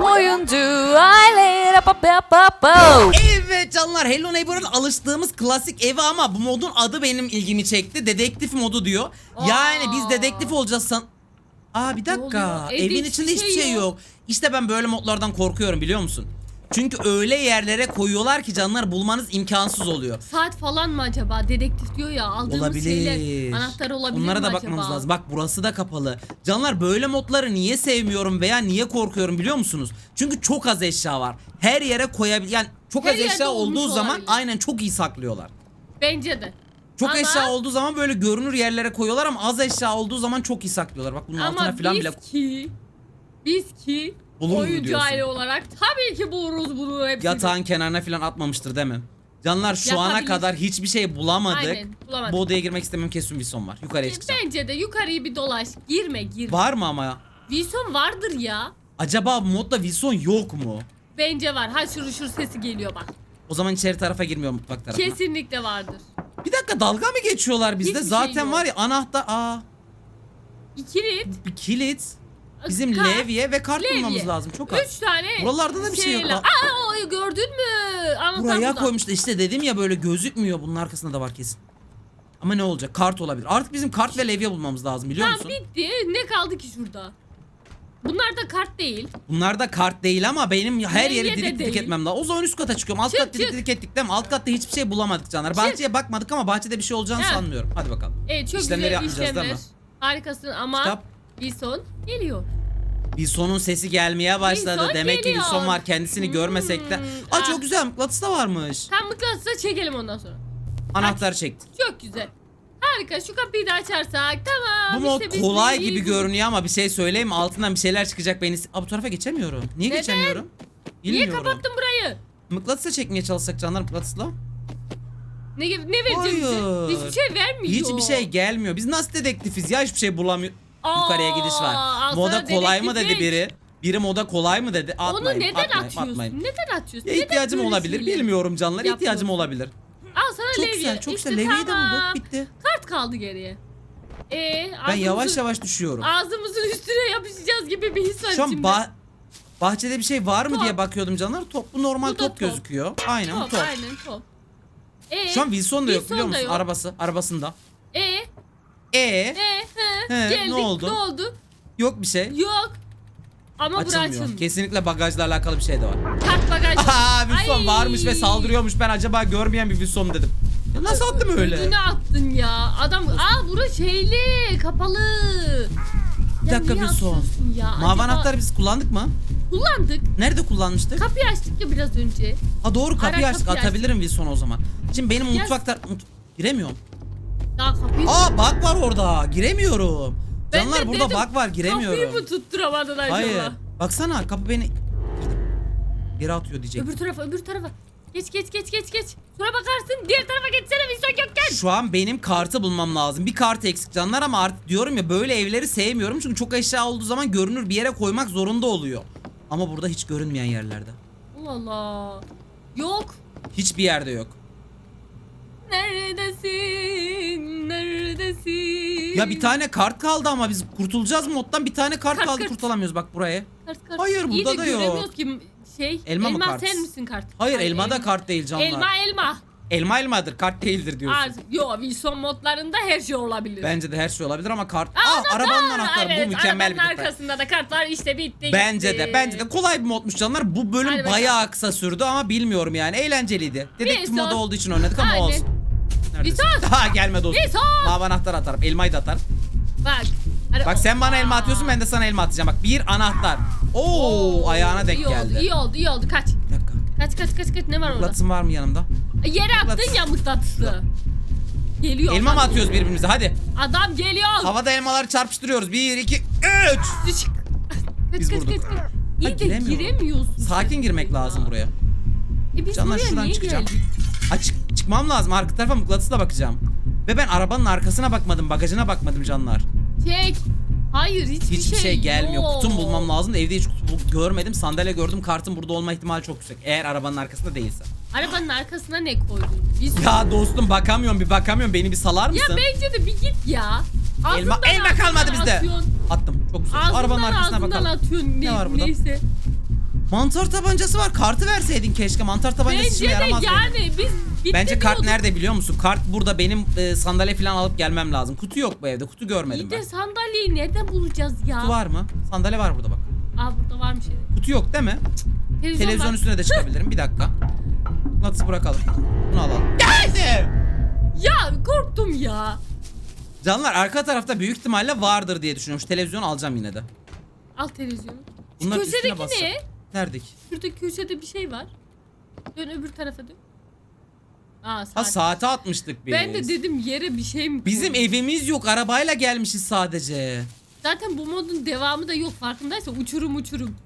oyuncu aile pa pa pa pa. Evet canlar Hello Neighbor'ın alıştığımız klasik evi ama bu modun adı benim ilgimi çekti. Dedektif modu diyor. Yani biz dedektif olacağız san... Aa bir dakika. oluyor? Evde Evin hiçbir içinde hiçbir şey şey yok. yok. İşte ben böyle modlardan korkuyorum biliyor musun? Çünkü öyle yerlere koyuyorlar ki canlar bulmanız imkansız oluyor. Saat falan mı acaba? Dedektif diyor ya aldığımız Olabilir. şeyler anahtar olabilir Onlara mi da acaba? bakmamız lazım. Bak burası da kapalı. Canlar böyle modları niye sevmiyorum veya niye korkuyorum biliyor musunuz? Çünkü çok az eşya var. Her yere koyabil yani çok Her az yerde eşya olmuş olduğu zaman olabilir. aynen çok iyi saklıyorlar. Bence de. Çok Ama- eşya olduğu zaman böyle görünür yerlere koyuyorlar ama az eşya olduğu zaman çok iyi saklıyorlar. Bak bunun altına Ama falan biz bile ki biz ki Bulur mu oyuncu diyorsun? olarak tabii ki buluruz bunu hepsini. yatağın kenarına falan atmamıştır değil mi? Canlar şu ana Yapabilir. kadar hiçbir şey bulamadık. Aynen, bulamadık. Bu odaya girmek istemem kesin bir son var. Yukarıya çıkacağım. Bence de yukarıyı bir dolaş. Girme girme. Var mı ama? Wilson vardır ya. Acaba modda Wilson yok mu? Bence var. Ha şuru şur sesi geliyor bak. O zaman içeri tarafa girmiyor mutfak tarafına. Kesinlikle vardır. Bir dakika dalga mı geçiyorlar bizde? Hiçbir şey Zaten yok. var ya anahtar aa İkilit. bir kilit. Bizim kart, levye ve kart levye. bulmamız lazım. Çok az. Üç tane. Buralarda da bir şey yok. şeyle- Aa. Aa o gördün mü? Anahtar Buraya burada. koymuşlar. İşte dedim ya böyle gözükmüyor. Bunun arkasında da var kesin. Ama ne olacak? Kart olabilir. Artık bizim kart ve levye bulmamız lazım biliyor Tamam musun? bitti. Ne kaldı ki şurada? Bunlar da kart değil. Bunlar da kart değil ama benim her yeri Levye de didik didik değil. etmem lazım. O zaman üst kata çıkıyorum. Alt Çık, kat didik çık. didik ettik değil mi? Alt katta hiçbir şey bulamadık canlar. Bahçeye bakmadık ama bahçede bir şey olacağını Ha. sanmıyorum. Hadi bakalım. Evet çok İşlemleri güzel yapmayacağız değil işlemler. mi? Harikasın ama Kitap. Wilson geliyor. Bir sonun sesi gelmeye başladı. Wilson Demek ki geliyor. Wilson var kendisini Hmm. görmesek de. Aa Ah. çok güzel mıknatıs da varmış. Tam mıknatısla çekelim ondan sonra. Anahtar çektik. Çok güzel. Harika şu kapıyı da açarsak tamam. Bu mod işte kolay gibi görünüyor ama bir şey söyleyeyim mi? Altından bir şeyler çıkacak beni. Aa bu tarafa geçemiyorum. Niye Neden? geçemiyorum? Niye Bilmiyorum. kapattın burayı? Mıknatısla çekmeye çalışsak canlar mıknatısla. Ne, ne verecek bize? Hiçbir şey vermiyor. Hiçbir şey gelmiyor. Biz nasıl dedektifiz ya hiçbir şey bulamıyor. Aa, Yukarıya gidiş var. Moda kolay mı dedi dedektiflik. biri. Biri moda kolay mı dedi. Atmayın, Onu neden atmayın, atıyorsun? atmayın. Neden atıyorsun? Ya Neden ihtiyacım böyle olabilir. şeyleri Bilmiyorum canlar. ihtiyacım yapıyorsun? olabilir. Al sana Çok levye. güzel, çok İşte güzel. Levyeyi de bulduk. Bitti. Kart kaldı geriye. Ee, Ben yavaş yavaş düşüyorum. Ağzımızın üstüne yapışacağız gibi bir his var Şu an içimde. bah- bahçede bir şey var mı Top. diye bakıyordum canlar. Top bu normal Bu da top, top. gözüküyor. Aynen top, top. Aynen top. Ee, Şu an Wilson da yok Wilson biliyor da musun? yok. Arabası, arabasında. Ee, E ee, he, geldik. ne oldu? Ne oldu? yok bir şey. Yok. Ama Açılmıyor. açılmıyor. Kesinlikle bagajla alakalı bir şey de var. Kart bagaj. Aa Wilson Ay. varmış ve saldırıyormuş. Ben acaba görmeyen bir Wilson dedim. Ya nasıl attım öyle? Ödünü attın ya. Adam aa bura şeyli kapalı. Bir dakika niye Wilson. atıyorsun Ya? Mavi Acaba- anahtarı biz kullandık mı? kullandık. Nerede kullanmıştık? Kapıyı açtık ya biraz önce. Ha doğru kapıyı Ara açtık. kapıyı Atabilirim Wilson o zaman. Şimdi benim Ya- mutfakta... Mut... Giremiyorum. Daha kapıyı Aa bak var orada. Giremiyorum. Ben Canlar de burada dedim, bak var giremiyorum. Kapıyı mı tutturamadın acaba? Hayır. Baksana kapı beni geri atıyor diyecek. Öbür tarafa öbür tarafa. Geç geç geç geç geç. Sonra bakarsın diğer tarafa geçsene Wilson yokken. Şu an benim kartı bulmam lazım. Bir kart eksik canlar ama artık diyorum ya böyle evleri sevmiyorum. Çünkü çok eşya olduğu zaman görünür bir yere koymak zorunda oluyor. Ama burada hiç görünmeyen yerlerde. Allah Allah. Yok. Hiçbir yerde yok. Neredesin? Neredesin? Ya bir tane kart kaldı ama biz kurtulacağız moddan. Bir tane kart, Kart, kaldı kart. kurtulamıyoruz bak buraya. Kart, kart. Hayır, burada de da yok. göremiyoruz ki şey. Elma mı kart? sen misin kart? Hayır Ay, elma da elma. kart değil canlar. Elma elma. Elma elmadır kart değildir diyorsun. Az, yo Wilson modlarında her şey olabilir. Bence de her şey olabilir ama kart... Aa, Aa, arabanın anahtarı evet, bu mükemmel bir arabanın detay. arkasında da kart var işte bitti Bence gitti. de bence de kolay bir modmuş canlar. Bu bölüm Hadi bakalım. bayağı kısa sürdü ama bilmiyorum yani eğlenceliydi. Dedektif Wilson. modu olduğu için oynadık ama Aynen. olsun. Neredesin? Wilson. Ha gelme dostum. Wilson. Mavi anahtar atarım. Elmayı da atarım. Bak. Ara- Bak sen bana elma atıyorsun ben de sana elma atacağım. Bak bir anahtar. Oo, ayağına denk iyi geldi. Oldu, iyi oldu iyi oldu kaç. Bir dakika. Kaç kaç kaç kaç ne var orada? Mıknatısın var mı yanımda? Yere attın mıknatıs. ya mıknatısı. Geliyor. Elma mı adam. atıyoruz birbirimize hadi. Adam geliyor. Havada elmaları çarpıştırıyoruz. Bir, iki, üç. Kaç, Biz kaç, vurduk. kaç, kaç. İyi de giremiyorum. giremiyorsun. Sakin girmek lazım buraya. E biz Canlar buraya şuradan niye çıkacağım. geldik? Ha, çık- çıkmam lazım. Arka tarafa mıknatısla bakacağım. Ve ben arabanın arkasına bakmadım. Bagajına bakmadım canlar. Çek. Hayır hiçbir, Hiçbir şey, gelmiyor. yok. Kutum bulmam lazım evde hiç kutu görmedim. Sandalye gördüm. Kartın burada olma ihtimali çok yüksek. Eğer arabanın arkasında değilse. Arabanın arkasına ne koydun? Biz... Ya dostum bakamıyorum bir bakamıyorum. Beni bir salar Ya mısın? bence de bir git ya. elma Ağzından elma kalmadı bizde. atıyorsun. Attım. Çok güzel. Ağzından arabanın arkasına bakalım. atıyorsun. Ne var burada? Neyse. Mantar tabancası var. Kartı verseydin keşke. Mantar tabancası Bence işime de yaramaz. benim. yani biz bitti Bence kart diyorduk. nerede biliyor musun? Kart burada benim e, sandalye falan alıp gelmem lazım. Kutu yok bu evde. Kutu görmedim İyi ben. de sandalyeyi nereden bulacağız ya? Kutu var mı? Sandalye var burada bak. Aa burada varmış evet. Kutu yok değil mi? Televizyon, Televizyon var. üstüne de çıkabilirim. Bir dakika. Nasıl bırakalım? Bunu alalım. Geldi. Ya korktum ya. Canlar arka tarafta büyük ihtimalle vardır diye düşünüyorum. Şu televizyonu alacağım yine de. Al televizyonu. Şu Bunların üstüne köşedeki basacağım. ne? Neredeki? Şuradaki köşede bir şey var. Dön öbür tarafa dön. Aa Ha saat. saate atmıştık biz. Ben de dedim yere bir şey mi Bizim koydun? evimiz yok. Arabayla gelmişiz sadece. Zaten bu modun devamı da yok farkındaysan uçurum uçurum.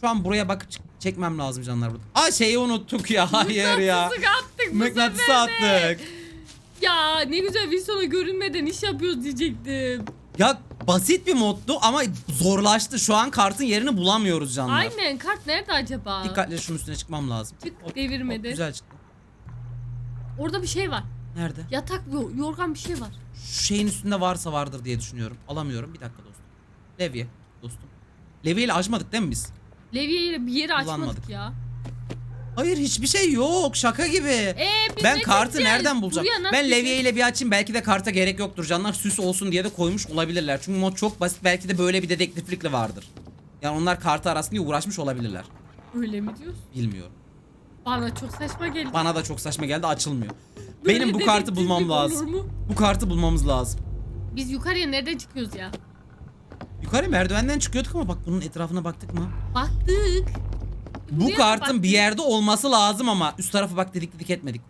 Şu an buraya bakıp çekmem lazım canlar burada. Aa şeyi unuttuk ya. Hayır ya. Attık bu Mıknatısı attık. Ya ne güzel Wilson'a görünmeden iş yapıyoruz diyecektim. Ya basit bir moddu ama zorlaştı. Şu an kartın yerini bulamıyoruz canlar. Aynen kart nerede acaba? Dikkatle şunun üstüne çıkmam lazım. Çık Hop, devirmedi. hop, güzel çıktı. Orada bir şey var. Nerede? Yatak yo- yorgan bir şey var. Şu şeyin üstünde varsa vardır diye düşünüyorum. Alamıyorum. Bir dakika dostum. Levye dostum. Levye ile açmadık değil mi biz? Levye ile bir yeri açmadık Kullanmadık. ya. Hayır hiçbir şey yok. Şaka gibi. Ee, biz ben ne kartı çekeceğiz? nereden bulacağım? Buraya nasıl Ben levye gideceğiz? ile bir açayım. Belki de karta gerek yoktur. Canlar süs olsun diye de koymuş olabilirler. Çünkü mod çok basit. Belki de böyle bir dedektiflikle vardır. Yani onlar kartı arasın diye uğraşmış olabilirler. Öyle mi diyorsun? Bilmiyorum. Bana çok saçma geldi. Bana da çok saçma geldi açılmıyor. Böyle Benim bu kartı dedektiflik bulmam olur lazım. Bu kartı bulmamız lazım. Biz yukarıya nereden çıkıyoruz ya? Yukarı merdivenden çıkıyorduk ama bak bunun etrafına baktık mı? Baktık. Bu Buraya kartın baktık. bir yerde olması lazım ama üst tarafı bak dedik dedik etmedik.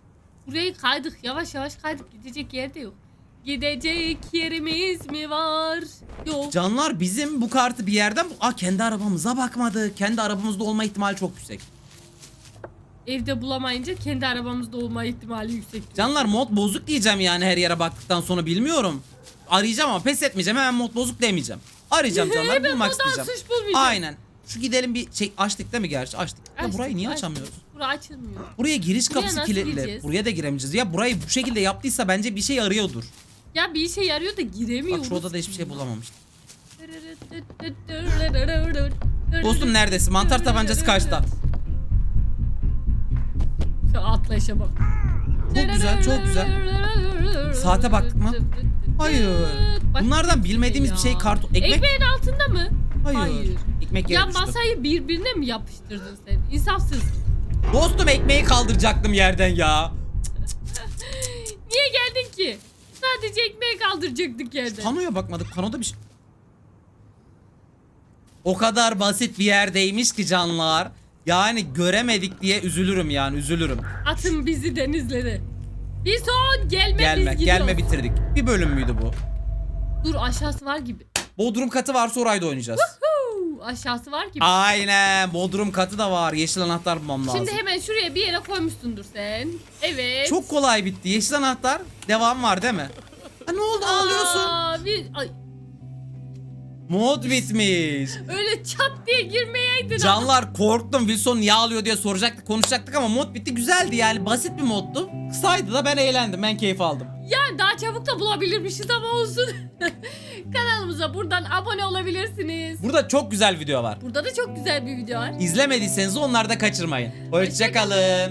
Burayı kaydık. Yavaş yavaş kaydık. Gidecek yer de yok. Gidecek yerimiz mi var? Yok. Canlar bizim bu kartı bir yerden... Aa kendi arabamıza bakmadı. Kendi arabamızda olma ihtimali çok yüksek. Evde bulamayınca kendi arabamızda olma ihtimali yüksek. Canlar mod bozuk diyeceğim yani her yere baktıktan sonra bilmiyorum. Arayacağım ama pes etmeyeceğim hemen mod bozuk demeyeceğim. Arayacağım canlar Hemen bulmak modan isteyeceğim. suç bulmayacağım. Aynen. Şu gidelim bir şey açtık değil mi gerçi? Açtık. Ya Açtık, burayı niye açtık. açamıyoruz? Bura açılmıyor. Buraya giriş Buraya kapısı nasıl kilitli. gireceğiz? Buraya da giremeyeceğiz. Ya burayı bu şekilde yaptıysa bence bir şey arıyordur. Ya bir işe yarıyor da Bak giremiyoruz. şu odada hiçbir şey bulamamıştım. Dostum neredesin? Mantar tabancası kaçta? Şu atlayışa bak. Çok güzel, çok güzel. Saate baktık mı? Hayır. Bak- Bunlardan bilmediğimiz bir şey Ya. kart... Ekmek... Ekmeğin altında mı? Hayır. Hayır. Ekmek Ya yere düştü. masayı birbirine mi yapıştırdın sen? İnsafsız. Dostum ekmeği kaldıracaktım yerden ya. Niye geldin ki? Sadece ekmeği kaldıracaktık yerden. Panoya bakmadık. Panoda bir şey... O kadar basit bir yerdeymiş ki canlar. Yani göremedik diye üzülürüm yani üzülürüm. Atın bizi denizlere. Bir son gelme Gelme, biz gidiyoruz. gelme bitirdik. Bir bölüm müydü bu? Dur aşağısı var gibi. Bodrum katı varsa orayda oynayacağız. Huu, aşağısı var gibi. Aynen. Bodrum katı da var. Yeşil anahtar bulmam lazım. Şimdi hemen şuraya bir yere koymuşsundur sen. Evet. Çok kolay bitti. Yeşil anahtar. Devam var değil mi? Ha, ne oldu ağlıyorsun? Aa, bir, ay, Mod bitmiş. öyle çat diye girmeyeydin. Canlar korktum Wilson niye ağlıyor diye soracaktık konuşacaktık ama mod bitti güzeldi yani basit bir moddu. Kısaydı da ben eğlendim ben keyif aldım. Yani daha çabuk da bulabilirmişiz ama olsun. Kanalımıza buradan abone olabilirsiniz. Burada çok güzel video var. Burada da çok güzel bir video var. İzlemediyseniz onları da kaçırmayın. Hoşçakalın.